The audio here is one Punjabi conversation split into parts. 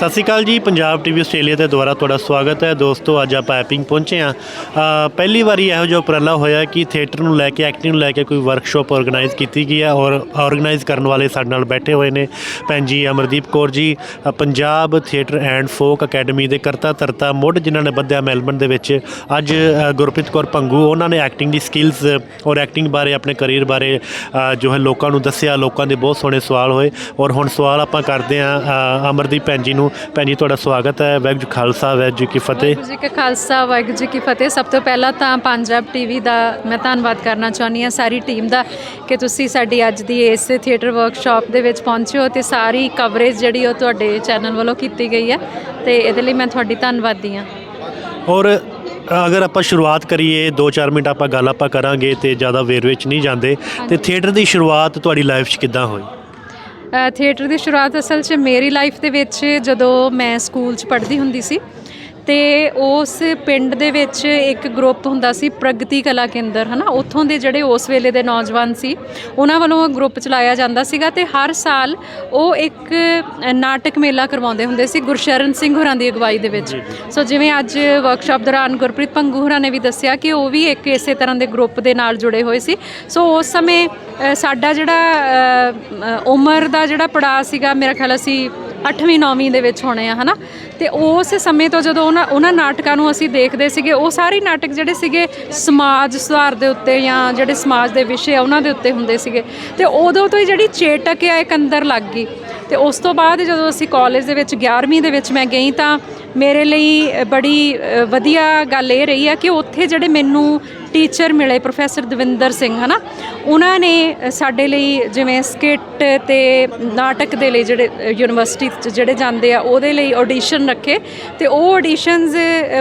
ਸਤਿ ਸ਼੍ਰੀ ਅਕਾਲ ਜੀ ਪੰਜਾਬ ਟੀਵੀ ਆਸਟ੍ਰੇਲੀਆ ਤੇ ਦੁਬਾਰਾ ਤੁਹਾਡਾ ਸਵਾਗਤ ਹੈ। ਦੋਸਤੋ ਅੱਜ ਆਪਾਂ ਐਪਿੰਗ ਪਹੁੰਚੇ ਆ ਪਹਿਲੀ ਵਾਰੀ ਇਹੋ ਜਿਹਾ ਉਪਰਾਲਾ ਹੋਇਆ ਕਿ ਥੀਏਟਰ ਨੂੰ ਲੈ ਕੇ ਐਕਟਿੰਗ ਨੂੰ ਲੈ ਕੇ ਕੋਈ ਵਰਕਸ਼ਾਪ ਆਰਗੇਨਾਈਜ਼ ਕੀਤੀ ਗਈ ਹੈ ਔਰ ਆਰਗੇਨਾਈਜ਼ ਕਰਨ ਵਾਲੇ ਸਾਡੇ ਨਾਲ ਬੈਠੇ ਹੋਏ ਨੇ ਭੈਣ ਜੀ ਅਮਰਦੀਪ ਕੌਰ ਜੀ ਅ, Punjab theatre and folk academy ਦੇ ਕਰਤਾ ਧਰਤਾ ਮੁੱਢ ਜਿਨ੍ਹਾਂ ਨੇ ਬੱਧਿਆ ਮੈਲਬਨ ਦੇ ਵਿੱਚ। ਅੱਜ ਅ, ਗੁਰਪ੍ਰੀਤ ਕੌਰ ਭੰਗੂ ਉਹਨਾਂ ਨੇ ਐਕਟਿੰਗ ਦੀ ਸਕਿੱਲਸ ਔਰ ਐਕਟਿੰਗ ਬਾਰੇ ਆਪਣੇ ਕਰੀਅਰ ਬਾਰੇ ਅ, ਜੋ ਹੈ ਲੋਕਾਂ ਨੂੰ ਦੱਸਿਆ ਲੋਕਾਂ ਦੇ ਬਹੁਤ ਸੋਹਣੇ ਸਵਾਲ ਹੋਏ। ਔਰ ਹੁਣ ਸਵਾਲ ਆਪਾਂ ਕਰਦੇ ਆ ਅਮਰਦੀਪ ਭੈਣ ਜੀ ਨੂੰ। ਭੈਣ ਜੀ ਤੁਹਾਡਾ ਸਵਾਗਤ ਹੈ। ਵੈਗਜ ਖਾਲਸਾ ਵੈਗਜ ਜੀ ਕੀ ਫਤਿਹ। ਵਾਹਿਗੁਰੂ ਜੀ ਕਾ ਖਾਲਸਾ ਵਾਹਿਗੁਰੂ ਜੀ ਕੀ ਫਤਿਹ। ਸਭ ਤੋਂ ਪਹਿਲਾਂ ਤਾਂ ਪੰਜਾਬ ਟੀਵੀ ਦਾ ਮੈਂ ਧੰਨਵਾਦ ਕਰਨਾ ਚਾਹੁੰਦੀ ਹਾਂ ਸਾਰੀ ਟੀਮ ਦਾ ਕਿ ਤੁਸੀਂ ਸਾਡੀ ਅੱਜ ਦੀ ਇਸ ਥੀਏਟਰ ਵਰਕਸ਼ਾਪ ਦੇ ਵਿੱਚ ਪਹੁੰਚੇ ਹੋ ਤੇ ਸਾਰੀ ਕਵਰੇਜ ਜਿਹੜੀ ਉਹ ਤੁਹਾਡੇ ਚੈਨਲ ਵੱਲੋਂ ਕੀਤੀ ਗਈ ਹੈ ਤੇ ਇਹਦੇ ਲਈ ਮੈਂ ਤੁਹਾਡੀ ਧੰਨਵਾਦੀ ਹਾਂ। ਔਰ ਅਗਰ ਆਪਾਂ ਸ਼ੁਰੂਆਤ ਕਰੀਏ 2-4 ਮਿੰਟ ਆਪਾਂ ਗੱਲ ਆਪਾਂ ਕਰਾਂਗੇ ਤੇ ਜ਼ਿਆਦਾ ਵੇਰਵੇ ਵਿੱਚ ਨਹੀਂ ਜਾਂਦੇ। ਤੇ ਥੀਏਟਰ ਦੀ ਸ਼ੁਰੂਆਤ ਤੁਹਾਡੀ ਲਾਈਫ 'ਚ ਕਿੱਦਾਂ ਹੋਈ? ਥੀਏਟਰ ਦੀ ਸ਼ੁਰੂਆਤ ਅਸਲ 'ਚ ਮੇਰੀ ਲਾਈਫ ਦੇ ਵਿੱਚ ਜਦੋਂ ਮੈਂ ਸਕੂਲ 'ਚ ਪੜ੍ਹਦੀ ਹੁੰਦੀ ਸੀ ਤੇ ਉਸ ਪਿੰਡ ਦੇ ਵਿੱਚ ਇੱਕ ਗਰੁੱਪ ਹੁੰਦਾ ਸੀ ਪ੍ਰਗਤੀ ਕਲਾ ਕੇਂਦਰ ਹਨਾ? ਉੱਥੋਂ ਦੇ ਜਿਹੜੇ ਉਸ ਵੇਲੇ ਦੇ ਨੌਜਵਾਨ ਸੀ ਉਹਨਾਂ ਵੱਲੋਂ ਉਹ ਗਰੁੱਪ ਚਲਾਇਆ ਜਾਂਦਾ ਸੀਗਾ ਤੇ ਹਰ ਸਾਲ ਉਹ ਇੱਕ ਨਾਟਕ ਮੇਲਾ ਕਰਵਾਉਂਦੇ ਹੁੰਦੇ ਸੀ ਗੁਰਸ਼ਰਨ ਸਿੰਘ ਹੋਰਾਂ ਦੀ ਅਗਵਾਈ ਦੇ ਵਿੱਚ। ਸੋ ਜਿਵੇਂ ਅੱਜ ਵਰਕਸ਼ਾਪ ਦੌਰਾਨ ਗੁਰਪ੍ਰੀਤ ਭੰਗੂ ਹੋਰਾਂ ਨੇ ਵੀ ਦੱਸਿਆ ਕਿ ਉਹ ਵੀ ਇੱਕ ਇਸੇ ਤਰ੍ਹਾਂ ਦੇ ਗਰੁੱਪ ਦੇ ਨਾਲ ਜੁੜੇ ਹੋਏ ਸੀ। ਸੋ ਉਸ ਸਮੇਂ ਸਾਡਾ ਜਿਹੜਾ ਉਮਰ ਦਾ ਜਿਹੜਾ ਪੜਾਅ ਸੀਗਾ ਮੇਰਾ ਖਿਆਲ ਅਸੀਂ 8ਵੀਂ 9ਵੀਂ ਦੇ ਵਿੱਚ ਹੋਣੇ ਆ, ਹਨਾ? ਤੇ ਉਸ ਸਮੇਂ ਤੋਂ ਜਦੋਂ ਉਹਨਾਂ ਉਹਨਾਂ ਨਾਟਕਾਂ ਨੂੰ ਅਸੀਂ ਦੇਖਦੇ ਸੀਗੇ, ਉਹ ਸਾਰੇ ਨਾਟਕ ਜਿਹੜੇ ਸੀਗੇ ਸਮਾਜ ਸੁਧਾਰ ਦੇ ਉੱਤੇ ਜਾਂ ਜਿਹੜੇ ਸਮਾਜ ਦੇ ਵਿਸ਼ੇ ਆ, ਉਹਨਾਂ ਦੇ ਉੱਤੇ ਹੁੰਦੇ ਸੀਗੇ। ਤੇ ਉਦੋਂ ਤੋਂ ਹੀ ਜਿਹੜੀ ਚੇਟਕ ਆ, ਇੱਕ ਅੰਦਰ ਲੱਗ ਗਈ। ਤੇ ਉਸ ਤੋਂ ਬਾਅਦ ਜਦੋਂ ਅਸੀਂ ਕਾਲਜ ਦੇ ਵਿੱਚ 11ਵੀਂ ਦੇ ਵਿੱਚ ਮੈਂ ਗਈ ਤਾਂ ਮੇਰੇ ਲਈ ਬੜੀ ਵਧੀਆ ਗੱਲ ਇਹ ਰਹੀ ਆ ਕਿ ਉੱਥੇ ਜਿਹੜੇ ਮੈਨੂੰ ਟੀਚਰ ਮਿਲੇ ਪ੍ਰੋਫੈਸਰ ਦਵਿੰਦਰ ਸਿੰਘ, ਹਨਾ? ਉਹਨਾਂ ਨੇ ਸਾਡੇ ਲਈ ਜਿਵੇਂ ਸਕਿੱਟ ਤੇ ਨਾਟਕ ਦੇ ਲਈ ਜਿਹੜੇ ਯੂਨੀਵਰਸਿਟੀ 'ਚ ਜਿਹੜੇ ਜਾਂਦੇ ਆ, ਉਹਦੇ ਲਈ ਆਡੀਸ਼ਨ ਰੱਖੇ ਤੇ ਉਹ ਆਡੀਸ਼ਨਸ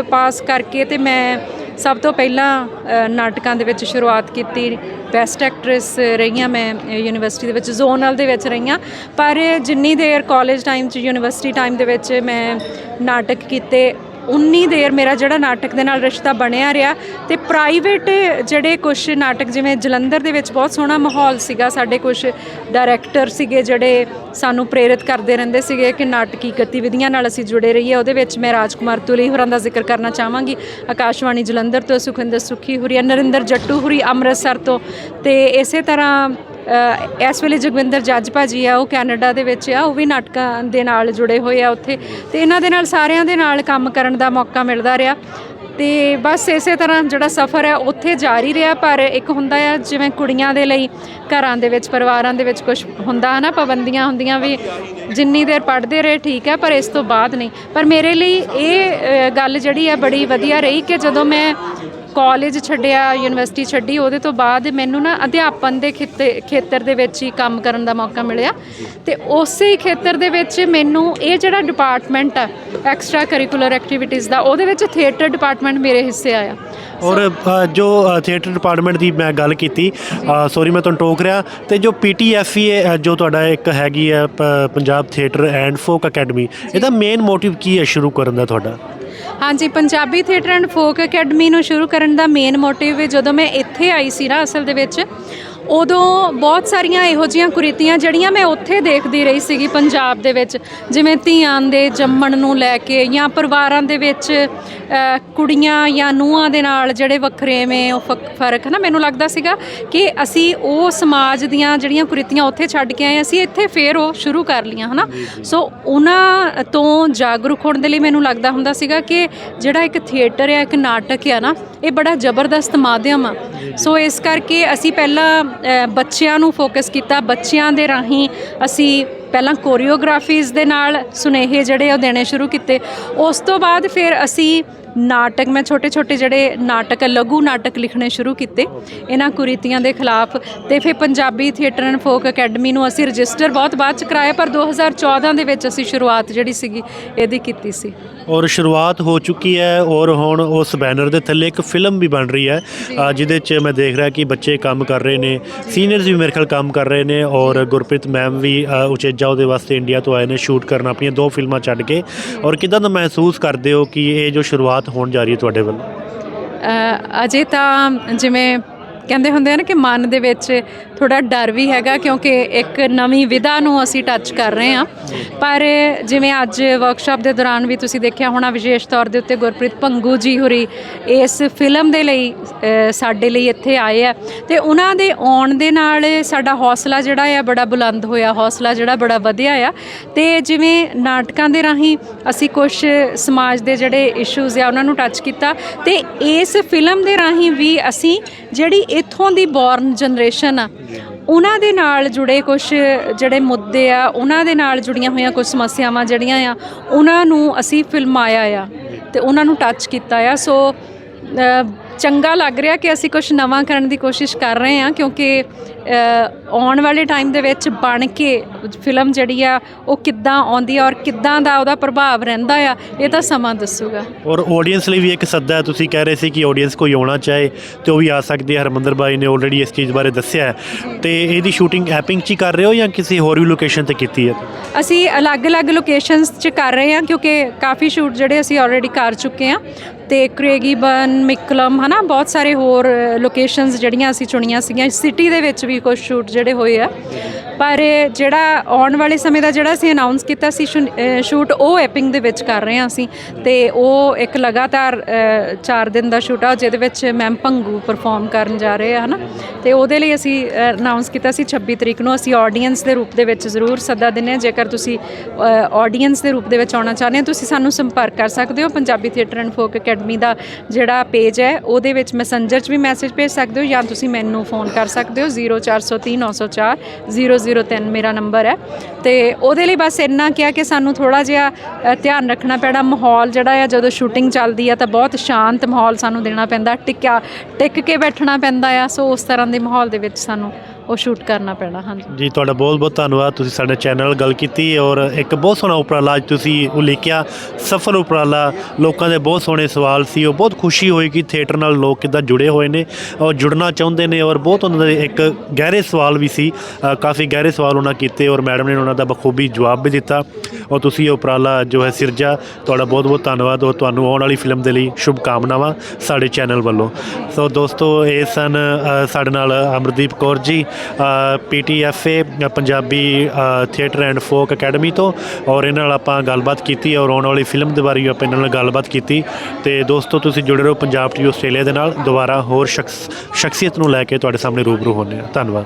ਪਾਸ ਕਰਕੇ ਤੇ ਮੈਂ ਸਭ ਤੋਂ ਪਹਿਲਾਂ ਨਾਟਕਾਂ ਦੇ ਵਿੱਚ ਸ਼ੁਰੂਆਤ ਕੀਤੀ। ਬੈਸਟ ਐਕਟਰੈਸ ਰਹੀਆਂ ਮੈਂ ਯੂਨੀਵਰਸਿਟੀ ਦੇ ਵਿੱਚ ਜ਼ੋਨਲ ਦੇ ਵਿੱਚ ਰਹੀਆਂ। ਪਰ ਜਿੰਨੀ ਦੇਰ ਕਾਲਜ ਟਾਈਮ 'ਚ ਯੂਨੀਵਰਸਿਟੀ ਟਾਈਮ ਦੇ ਵਿੱਚ ਮੈਂ ਨਾਟਕ ਕੀਤੇ ਉਨੀ ਦੇਰ ਮੇਰਾ ਜਿਹੜਾ ਨਾਟਕ ਦੇ ਨਾਲ ਰਿਸ਼ਤਾ ਬਣਿਆ ਰਿਹਾ ਤੇ ਪ੍ਰਾਈਵੇਟ ਜਿਹੜੇ ਕੁਝ ਨਾਟਕ, ਜਿਵੇਂ ਜਲੰਧਰ ਦੇ ਵਿੱਚ ਬਹੁਤ ਸੋਹਣਾ ਮਾਹੌਲ ਸੀਗਾ, ਸਾਡੇ ਕੁਝ ਡਾਇਰੈਕਟਰ ਸੀਗੇ ਜਿਹੜੇ ਸਾਨੂੰ ਪ੍ਰੇਰਿਤ ਕਰਦੇ ਰਹਿੰਦੇ ਸੀਗੇ ਕਿ ਨਾਟਕੀ ਗਤੀਵਿਧੀਆਂ ਨਾਲ ਅਸੀਂ ਜੁੜੇ ਰਹੀਏ। ਉਹਦੇ ਵਿੱਚ ਮੈਂ ਰਾਜਕੁਮਾਰ ਤੁਲੀ ਹੋਰਾਂ ਦਾ ਜ਼ਿਕਰ ਕਰਨਾ ਚਾਹਾਂਗੀ, ਆਕਾਸ਼ਵਾਣੀ ਜਲੰਧਰ ਤੋਂ ਸੁਖਿੰਦਰ ਸੁਖੀ ਹੁਰੀ ਨਰਿੰਦਰ ਜੱਟੂ ਹੁਰੀ ਅੰਮ੍ਰਿਤਸਰ ਤੋਂ ਤੇ ਇਸੇ ਤਰ੍ਹਾਂ ਇਸ ਵੇਲੇ ਜਗਵਿੰਦਰ ਜੱਜ ਭਾਜੀ ਆ, ਉਹ ਕੈਨੇਡਾ ਦੇ ਵਿੱਚ ਆ, ਉਹ ਵੀ ਨਾਟਕਾਂ ਦੇ ਨਾਲ ਜੁੜੇ ਹੋਏ ਆ ਉੱਥੇ। ਤੇ ਇਹਨਾਂ ਦੇ ਨਾਲ ਸਾਰਿਆਂ ਦੇ ਨਾਲ ਕੰਮ ਕਰਨ ਦਾ ਮੌਕਾ ਮਿਲਦਾ ਰਿਹਾ। ਤੇ ਬਸ ਇਸੇ ਤਰ੍ਹਾਂ ਜਿਹੜਾ ਸਫ਼ਰ ਹੈ, ਉੱਥੇ ਜਾਰੀ ਰਿਹਾ, ਪਰ ਇੱਕ ਹੁੰਦਾ ਆ, ਜਿਵੇਂ ਕੁੜੀਆਂ ਦੇ ਲਈ ਘਰਾਂ ਦੇ ਵਿੱਚ, ਪਰਿਵਾਰਾਂ ਦੇ ਵਿੱਚ ਕੁਝ ਹੁੰਦਾ ਹੈ ਨਾ ਪਾਬੰਦੀਆਂ ਹੁੰਦੀਆਂ ਵੀ ਜਿੰਨੀ ਦੇਰ ਪੜ੍ਹਦੇ ਰਹੇ ਠੀਕ ਹੈ, ਪਰ ਇਸ ਤੋਂ ਬਾਅਦ ਨਹੀਂ। ਪਰ ਮੇਰੇ ਲਈ ਇਹ ਗੱਲ ਜਿਹੜੀ ਹੈ, ਬੜੀ ਵਧੀਆ ਰਹੀ ਕਿ ਜਦੋਂ ਮੈਂ ਕਾਲਜ ਛੱਡਿਆ ਯੂਨੀਵਰਸਿਟੀ ਛੱਡੀ ਉਹਦੇ ਤੋਂ ਬਾਅਦ ਮੈਨੂੰ ਨਾ ਅਧਿਆਪਨ ਦੇ ਖੇਤੇ ਖੇਤਰ ਦੇ ਵਿੱਚ ਹੀ ਕੰਮ ਕਰਨ ਦਾ ਮੌਕਾ ਮਿਲਿਆ। ਤੇ ਉਸੇ ਹੀ ਖੇਤਰ ਦੇ ਵਿੱਚ ਮੈਨੂੰ ਇਹ ਜਿਹੜਾ ਡਿਪਾਰਟਮੈਂਟ ਆ ਐਕਸਟਰਾ ਕਰਿਕੂਲਰ ਐਕਟੀਵਿਟੀਜ਼ ਦਾ ਉਹਦੇ ਵਿੱਚ ਥੀਏਟਰ ਡਿਪਾਰਟਮੈਂਟ ਮੇਰੇ ਹਿੱਸੇ ਆਇਆ। ਔਰ ਜੋ ਥੀਏਟਰ ਡਿਪਾਰਟਮੈਂਟ ਦੀ ਮੈਂ ਗੱਲ ਕੀਤੀ ਸੌਰੀ ਮੈਂ ਤੁਹਾਨੂੰ ਟੋਕ ਰਿਹਾ ਤੇ ਜੋ ਪੀਟੀਐਫਈ ਜੋ ਤੁਹਾਡਾ ਇੱਕ ਹੈਗੀ ਹੈ Punjab theatre and folk academy ਇਹਦਾ ਮੇਨ ਮੋਟਿਵ ਕੀ ਹੈ ਸ਼ੁਰੂ ਕਰਨ ਦਾ ਤੁਹਾਡਾ? ਹਾਂਜੀ, Punjabi theatre and folk academy ਨੂੰ ਸ਼ੁਰੂ ਕਰਨ ਦਾ ਮੇਨ ਮੋਟਿਵ ਜਦੋਂ ਮੈਂ ਇੱਥੇ ਆਈ ਸੀ ਨਾ ਅਸਲ ਦੇ ਵਿੱਚ, ਉਦੋਂ ਬਹੁਤ ਸਾਰੀਆਂ ਇਹੋ ਜੀਆਂ ਕੁਰੀਤੀਆਂ ਜਿਹੜੀਆਂ ਮੈਂ ਉੱਥੇ ਦੇਖਦੀ ਰਹੀ ਸੀਗੀ ਪੰਜਾਬ ਦੇ ਵਿੱਚ, ਜਿਵੇਂ ਧੀਆਂ ਦੇ ਜੰਮਣ ਨੂੰ ਲੈ ਕੇ ਜਾਂ ਪਰਿਵਾਰਾਂ ਦੇ ਵਿੱਚ ਕੁੜੀਆਂ ਜਾਂ ਨੂੰਹਾਂ ਦੇ ਨਾਲ ਜਿਹੜੇ ਵੱਖਰੇਵੇਂ ਉਹ ਫ਼ਰਕ ਹੈ ਨਾ? ਮੈਨੂੰ ਲੱਗਦਾ ਸੀਗਾ ਕਿ ਅਸੀਂ ਉਹ ਸਮਾਜ ਦੀਆਂ ਜਿਹੜੀਆਂ ਕੁਰੀਤੀਆਂ ਉੱਥੇ ਛੱਡ ਕੇ ਆਏ ਅਸੀਂ ਇੱਥੇ ਫੇਰ ਉਹ ਸ਼ੁਰੂ ਕਰ ਲੀਆਂ ਹਨਾ? ਸੋ ਉਹਨਾਂ ਤੋਂ ਜਾਗਰੂਕ ਹੋਣ ਦੇ ਲਈ ਮੈਨੂੰ ਲੱਗਦਾ ਹੁੰਦਾ ਸੀਗਾ ਕਿ ਜਿਹੜਾ ਇੱਕ ਥੀਏਟਰ ਹੈ ਇੱਕ ਨਾਟਕ ਹੈ ਨਾ ਇਹ ਬੜਾ ਜ਼ਬਰਦਸਤ ਮਾਧਿਅਮ ਆ। ਸੋ ਇਸ ਕਰਕੇ ਅਸੀਂ ਪਹਿਲਾਂ ਬੱਚਿਆਂ ਨੂੰ ਫੋਕਸ ਕੀਤਾ ਬੱਚਿਆਂ ਦੇ ਰਾਹੀਂ ਅਸੀਂ ਪਹਿਲਾਂ ਕੋਰੀਓਗ੍ਰਾਫੀਜ਼ ਦੇ ਨਾਲ ਸੁਨੇਹੇ ਜਿਹੜੇ ਉਹ ਦੇਣੇ ਸ਼ੁਰੂ ਕੀਤੇ। ਉਸ ਤੋਂ ਬਾਅਦ ਫਿਰ ਅਸੀਂ ਨਾਟਕ, ਮੈਂ ਛੋਟੇ ਛੋਟੇ ਜਿਹੜੇ ਨਾਟਕ, ਲਘੂ ਨਾਟਕ ਲਿਖਣੇ ਸ਼ੁਰੂ ਕੀਤੇ ਇਹਨਾਂ ਕੁਰੀਤੀਆਂ ਦੇ ਖਿਲਾਫ। ਤੇ ਫਿਰ Punjabi theatre and folk academy ਨੂੰ ਅਸੀਂ ਰਜਿਸਟਰ ਬਹੁਤ ਬਾਅਦ ਚ ਕਰਾਇਆ, ਪਰ 2014 ਦੇ ਵਿੱਚ ਅਸੀਂ ਸ਼ੁਰੂਆਤ ਜਿਹੜੀ ਸੀਗੀ, ਇਹਦੀ ਕੀਤੀ ਸੀ। ਔਰ ਸ਼ੁਰੂਆਤ ਹੋ ਚੁੱਕੀ ਹੈ ਔਰ ਹੁਣ ਉਸ ਬੈਨਰ ਦੇ ਥੱਲੇ ਇੱਕ ਫਿਲਮ ਵੀ ਬਣ ਰਹੀ ਹੈ ਅ, ਜਿਹਦੇ 'ਚ ਮੈਂ ਦੇਖ ਰਿਹਾ ਕਿ ਬੱਚੇ ਕੰਮ ਕਰ ਰਹੇ ਨੇ ਸੀਨੀਅਰਸ ਵੀ ਮੇਰੇ ਖਿਆਲ ਕੰਮ ਕਰ ਰਹੇ ਨੇ ਔਰ ਗੁਰਪ੍ਰੀਤ ਮੈਮ ਵੀ ਅ, ਉਚੇਜਾ ਉਹਦੇ ਵਾਸਤੇ ਇੰਡੀਆ ਤੋਂ ਆਏ ਨੇ ਸ਼ੂਟ ਕਰਨ ਆਪਣੀਆਂ ਦੋ ਫਿਲਮਾਂ ਛੱਡ ਕੇ। ਔਰ ਕਿਦਾਂ ਦਾ ਮਹਿਸੂਸ ਕਰਦੇ ਹੋ ਕਿ ਇਹ ਜੋ ਸ਼ੁਰੂਆਤ ਹੋਣ ਜਾ ਰਹੀ ਹੈ ਤੁਹਾਡੇ ਵੱਲੋਂ? ਅ, ਅਜੇ ਤਾਂ ਜਿਵੇਂ ਕਹਿੰਦੇ ਹੁੰਦੇ ਆ ਨਾ ਕਿ ਮਨ ਦੇ ਵਿੱਚ ਥੋੜਾ ਡਰ ਵੀ ਹੈਗਾ ਕਿਉਂਕਿ ਇੱਕ ਨਵੀਂ ਵਿਧਾ ਨੂੰ ਅਸੀਂ ਟੱਚ ਕਰ ਰਹੇ ਹਾਂ। ਪਰ ਜਿਵੇਂ ਅੱਜ ਵਰਕਸ਼ਾਪ ਦੇ ਦੌਰਾਨ ਵੀ ਤੁਸੀਂ ਦੇਖਿਆ ਹੋਣਾ, ਵਿਸ਼ੇਸ਼ ਤੌਰ ਦੇ ਉੱਤੇ ਗੁਰਪ੍ਰੀਤ ਭੰਗੂ ਜੀ ਹੋਰੀ ਇਸ ਫਿਲਮ ਦੇ ਲਈ ਸਾਡੇ ਲਈ ਇੱਥੇ ਆਏ ਆ। ਤੇ ਉਹਨਾਂ ਦੇ ਆਉਣ ਦੇ ਨਾਲ ਸਾਡਾ ਹੌਸਲਾ ਜਿਹੜਾ ਆ ਬੜਾ ਬੁਲੰਦ ਹੋਇਆ, ਹੌਸਲਾ ਜਿਹੜਾ ਬੜਾ ਵਧਿਆ ਆ। ਤੇ ਜਿਵੇਂ ਨਾਟਕਾਂ ਦੇ ਰਾਹੀਂ ਅਸੀਂ ਕੁਝ ਸਮਾਜ ਦੇ ਜਿਹੜੇ ਇਸ਼ੂਜ਼ ਆ, ਉਹਨਾਂ ਨੂੰ ਟੱਚ ਕੀਤਾ। ਤੇ ਇਸ ਫਿਲਮ ਦੇ ਰਾਹੀਂ ਵੀ ਅਸੀਂ ਜਿਹੜੀ ਇੱਥੋਂ ਦੀ ਬੌਰਨ ਜਨਰੇਸ਼ਨ ਆ, ਉਹਨਾਂ ਦੇ ਨਾਲ ਜੁੜੇ ਕੁਝ ਜਿਹੜੇ ਮੁੱਦੇ ਆ, ਉਹਨਾਂ ਦੇ ਨਾਲ ਜੁੜੀਆਂ ਹੋਈਆਂ ਕੁਝ ਸਮੱਸਿਆਵਾਂ ਜਿਹੜੀਆਂ ਆ, ਉਹਨਾਂ ਨੂੰ ਅਸੀਂ ਫਿਲਮਾਇਆ ਆ ਤੇ ਉਹਨਾਂ ਨੂੰ ਟੱਚ ਕੀਤਾ ਆ। ਸੋ ਚੰਗਾ ਲੱਗ ਰਿਹਾ ਕਿ ਅਸੀਂ ਕੁਝ ਨਵਾਂ ਕਰਨ ਦੀ ਕੋਸ਼ਿਸ਼ ਕਰ ਰਹੇ ਹਾਂ ਕਿਉਂਕਿ ਆਉਣ ਵਾਲੇ ਟਾਈਮ ਦੇ ਵਿੱਚ ਬਣ ਕੇ ਫਿਲਮ ਜਿਹੜੀ ਆ ਉਹ ਕਿੱਦਾਂ ਆਉਂਦੀ ਆ ਔਰ ਕਿੱਦਾਂ ਦਾ ਉਹਦਾ ਪ੍ਰਭਾਵ ਰਹਿੰਦਾ ਆ ਇਹ ਤਾਂ ਸਮਾਂ ਦੱਸੂਗਾ। ਔਰ ਆਡੀਅנס ਲਈ ਵੀ ਇੱਕ ਸੱਦਾ ਤੁਸੀਂ ਕਹਿ ਰਹੇ ਸੀ ਕਿ ਆਡੀਅנס ਕੋਈ ਆਉਣਾ ਚਾਹੇ ਤੇ ਉਹ ਵੀ ਆ ਸਕਦੀ ਹੈ। ਹਰਮੰਦਰ ਬਾਈ ਨੇ ਆਲਰੇਡੀ ਇਸ ਚੀਜ਼ ਬਾਰੇ ਦੱਸਿਆ ਹੈ। ਤੇ ਇਹਦੀ ਸ਼ੂਟਿੰਗ ਐਪਿੰਗ 'ਚ ਕਰ ਰਹੇ ਹੋ ਜਾਂ ਕਿਸੇ ਹੋਰ ਵੀ ਲੋਕੇਸ਼ਨ ਤੇ ਕੀਤੀ ਹੈ? ਅਸੀਂ ਅਲੱਗ-ਅਲੱਗ ਲੋਕੇਸ਼ਨਸ 'ਚ ਕਰ ਰਹੇ ਹਾਂ ਕਿਉਂਕਿ ਕਾਫੀ ਸ਼ੂਟ ਜਿਹੜੇ ਅਸੀਂ ਆਲਰੇਡੀ ਕਰ ਚੁੱਕੇ ਹਾਂ। ਤੇ ਕ੍ਰੇਗੀਬਨ ਮਿਕਲਮ ਹਨਾ ਬਹੁਤ ਸਾਰੇ ਹੋਰ ਲੋਕੇਸ਼ਨਸ ਜਿਹੜੀਆਂ ਅਸੀਂ ਚੁਣੀਆਂ ਸੀਗੀਆਂ। ਸਿਟੀ ਦੇ ਵਿੱਚ ਵੀ ਕੁਝ ਸ਼ੂਟ ਜਿਹੜੇ ਹੋਏ ਆ। ਪਰ ਜਿਹੜਾ ਆਉਣ ਵਾਲੇ ਸਮੇਂ ਦਾ ਜਿਹੜਾ ਅਸੀਂ ਅਨਾਉਂਸ ਕੀਤਾ ਸੀ ਸ਼ੂਟ, ਉਹ ਐਪਿੰਗ ਦੇ ਵਿੱਚ ਕਰ ਰਹੇ ਹਾਂ ਅਸੀਂ। ਤੇ ਉਹ ਇੱਕ ਲਗਾਤਾਰ ਚਾਰ ਦਿਨ ਦਾ ਸ਼ੂਟ ਆ, ਜਿਹਦੇ ਵਿੱਚ ਮੈਮ ਭੰਗੂ ਪਰਫਾਰਮ ਕਰਨ ਜਾ ਰਹੇ ਆ, ਹਨਾ? ਤੇ ਉਹਦੇ ਲਈ ਅਸੀਂ ਅਨਾਉਂਸ ਕੀਤਾ ਸੀ 26 ਤਰੀਕ ਨੂੰ। ਅਸੀਂ ਆਡੀਅנס ਦੇ ਰੂਪ ਦੇ ਵਿੱਚ ਜ਼ਰੂਰ ਸੱਦਾ ਦਿੰਨੇ ਆ ਜੇਕਰ ਤੁਸੀਂ ਆਡੀਅנס ਦੇ ਰੂਪ ਦੇ ਵਿੱਚ ਆਉਣਾ ਚਾਹੁੰਦੇ ਹੋ, ਤੁਸੀਂ ਸਾਨੂੰ ਸੰਪਰਕ ਕਰ ਸਕਦੇ ਹੋ। Punjabi theatre and folk academy ਦਾ ਜਿਹੜਾ ਪੇਜ ਹੈ, ਉਹਦੇ ਵਿੱਚ ਮੈਸੇਂਜਰ 'ਚ ਵੀ ਮੈਸੇਜ ਭੇਜ ਸਕਦੇ ਹੋ ਜਾਂ ਤੁਸੀਂ ਮੈਨੂੰ ਫੋਨ ਕਰ ਸਕਦੇ ਹੋ। 0403904 00 003 ਮੇਰਾ ਨੰਬਰ ਹੈ। ਤੇ ਉਹਦੇ ਲਈ ਬਸ ਇੰਨਾ ਕਿਹਾ ਕਿ ਸਾਨੂੰ ਥੋੜਾ ਜਿਹਾ ਧਿਆਨ ਰੱਖਣਾ ਪੈਣਾ। ਮਾਹੌਲ ਜਿਹੜਾ ਆ, ਜਦੋਂ ਸ਼ੂਟਿੰਗ ਚੱਲਦੀ ਆ ਤਾਂ ਬਹੁਤ ਸ਼ਾਂਤ ਮਾਹੌਲ ਸਾਨੂੰ ਦੇਣਾ ਪੈਂਦਾ। ਟਿਕਿਆ ਟਿਕ ਕੇ ਬੈਠਣਾ ਪੈਂਦਾ ਆ। ਸੋ ਉਸ ਤਰ੍ਹਾਂ ਦੇ ਮਾਹੌਲ ਦੇ ਵਿੱਚ ਸਾਨੂੰ ਉਹ ਸ਼ੂਟ ਕਰਨਾ ਪੈਣਾ ਹਾਂਜੀ। ਜੀ ਤੁਹਾਡਾ ਬਹੁਤ ਬਹੁਤ ਧੰਨਵਾਦ ਤੁਸੀਂ ਸਾਡੇ ਚੈਨਲ ਨਾਲ ਗੱਲ ਕੀਤੀ ਔਰ ਇੱਕ ਬਹੁਤ ਸੋਹਣਾ ਉਪਰਾਲਾ ਅੱਜ ਤੁਸੀਂ ਉਲੀਕਿਆ ਸਫਲ ਉਪਰਾਲਾ ਲੋਕਾਂ ਦੇ ਬਹੁਤ ਸੋਹਣੇ ਸਵਾਲ ਸੀ ਉਹ ਬਹੁਤ ਖੁਸ਼ੀ ਹੋਈ ਕਿ ਥੀਏਟਰ ਨਾਲ ਲੋਕ ਕਿੱਦਾਂ ਜੁੜੇ ਹੋਏ ਨੇ ਔਰ ਜੁੜਨਾ ਚਾਹੁੰਦੇ ਨੇ ਔਰ ਬਹੁਤ ਉਹਨਾਂ ਦੇ ਇੱਕ ਗਹਿਰੇ ਸਵਾਲ ਵੀ ਸੀ ਅ, ਕਾਫੀ ਗਹਿਰੇ ਸਵਾਲ ਉਹਨਾਂ ਕੀਤੇ ਔਰ ਮੈਡਮ ਨੇ ਉਹਨਾਂ ਦਾ ਬਖੂਬੀ ਜਵਾਬ ਵੀ ਦਿੱਤਾ ਔਰ ਤੁਸੀਂ ਇਹ ਉਪਰਾਲਾ ਜੋ ਹੈ ਸਿਰਜਾ ਤੁਹਾਡਾ ਬਹੁਤ ਬਹੁਤ ਧੰਨਵਾਦ ਔਰ ਤੁਹਾਨੂੰ ਆਉਣ ਵਾਲੀ ਫਿਲਮ ਦੇ ਲਈ ਸ਼ੁਭ ਕਾਮਨਾਵਾਂ ਸਾਡੇ ਚੈਨਲ ਵੱਲੋਂ। ਸੋ ਦੋਸਤੋ ਇਹ ਸਨ ਅ, ਸਾਡੇ ਨਾਲ Amardeep Kaur ji PTFA Punjabi theatre and folk academy ਤੋਂ ਔਰ ਇਹਨਾਂ ਨਾਲ ਆਪਾਂ ਗੱਲਬਾਤ ਕੀਤੀ ਔਰ ਆਉਣ ਵਾਲੀ ਫਿਲਮ ਦੇ ਬਾਰੇ ਵੀ ਆਪਾਂ ਇਹਨਾਂ ਨਾਲ ਗੱਲਬਾਤ ਕੀਤੀ। ਤੇ ਦੋਸਤੋ, ਤੁਸੀਂ ਜੁੜੇ ਰਹੋ ਪੰਜਾਬ ਟੀਵੀ ਆਸਟ੍ਰੇਲੀਆ ਦੇ ਨਾਲ। ਦੁਬਾਰਾ ਹੋਰ ਸ਼ਖਸ, ਸ਼ਖਸੀਅਤ ਨੂੰ ਲੈ ਕੇ ਤੁਹਾਡੇ ਸਾਹਮਣੇ ਰੂਬਰੂ ਹੋਣੇ ਆ ਧੰਨਵਾਦ।